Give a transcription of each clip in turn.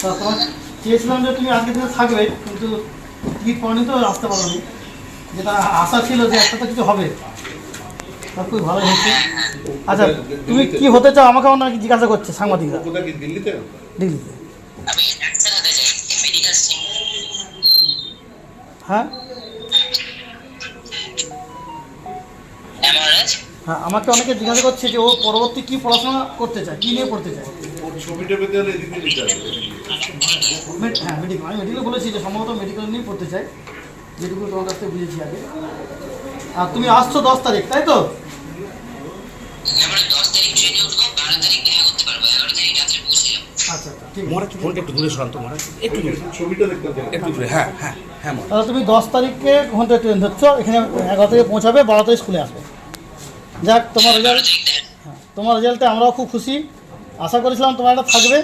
তা তোমার চেয়েছিলাম যে তুমি আজকের দিনে থাকবে কিন্তু টিকিট পাওনি তো আসতে পারোনি। যেটা আশা ছিল যে একটা কিছু হবে। তা খুবই ভালো হয়েছে। আচ্ছা তুমি কি হতে চাও? আমাকে নাকি জিজ্ঞাসা করছে সাংবাদিকরা? দিল্লিতে? হ্যাঁ? হ্যাঁ আমাকে অনেকে জিজ্ঞাসা করছে যে ও পরবর্তী কি পড়াশোনা করতে চায় কী নিয়ে পড়তে চায়? ছবিটা পেতে হলে এদিকে নিতে হবে। হ্যাঁ মেডিকেল আমি মেডিকেল বলেছি যে সম্ভবত মেডিকেল নিয়ে পড়তে চাই। যেটুকু তোমার কাছ থেকে বুঝেছি আগে। আর তুমি আসছো দশ তারিখ তাই তো? আচ্ছা আচ্ছা হ্যাঁ হ্যাঁ হ্যাঁ তুমি দশ তারিখে থেকে ট্রেন ধরছো এখানে এগারো তারিখে পৌঁছাবে বারো তারিখ স্কুলে আসবে। যাক তোমার রেজাল্ট হ্যাঁ তোমার রেজাল্টে আমরাও খুব খুশি। আশা করেছিলাম তোমার একটা থাকবে।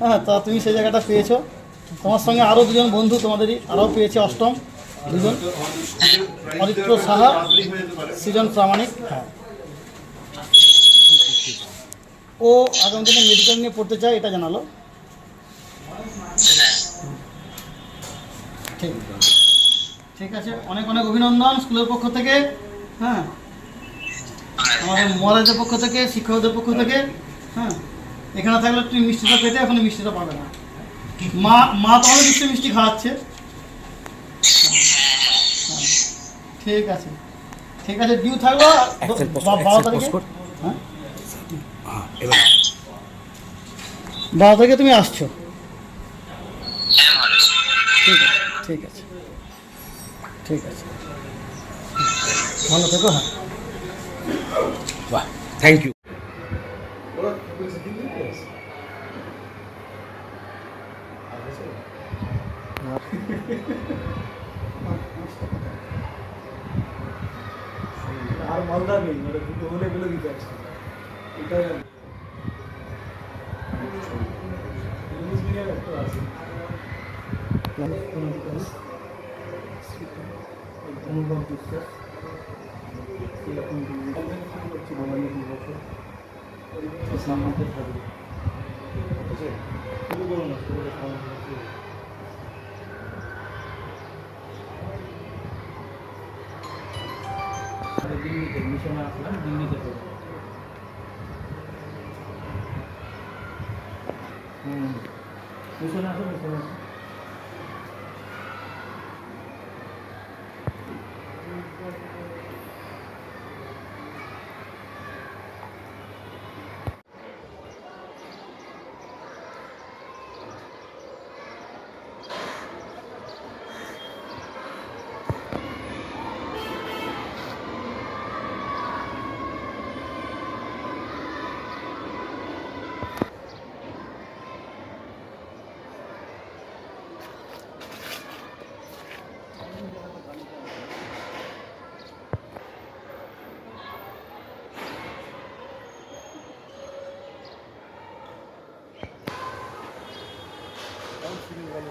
হ্যাঁ তা তুমি সেই জায়গাটা পেয়েছ। তোমার সঙ্গে আরও দুজন বন্ধু তোমাদেরই আরও পেয়েছে অষ্টম। দুজন। অরিত্র সাহা সৃজন প্রামাণিক। হ্যাঁ। ও আগামী দিনে মেডিকেল নিয়ে পড়তে চায় এটা জানালো। হ্যাঁ। ঠিক। ঠিক আছে। অনেক অনেক অভিনন্দন স্কুলের পক্ষ থেকে। হ্যাঁ। আমাদের মহারাজের পক্ষ থেকে শিক্ষকদের পক্ষ থেকে হ্যাঁ এখানে থাকলে তুমি মিষ্টিটা পেতে এখন মিষ্টিটা পাবে না। মা মা তোমাদের মিষ্টি মিষ্টি খাওয়াচ্ছে। ঠিক আছে। ঠিক আছে ডিউ থাকল বারো তারিখে। হ্যাঁ? হ্যাঁ বারো তারিখে তুমি আসছো? হ্যাঁ ঠিক আছে ঠিক আছে। ঠিক আছে। ভালো থেকো হ্যাঁ। থ্যাংক ইউ আর মালদা নেই মানে দুটো হলে বলে দিতে আছে এটা ইংলিশ মিডিয়াম একটা আছে অনুভব বিশ্বাস এরকম হচ্ছে বাঙালি দু বছর সামনে থাকবে। ঠিক আছে শুরু করুন না শুরু করে দিল্লিতে, মিশনে আসলাম, দিল্লিতে হুম মিশনে আসো।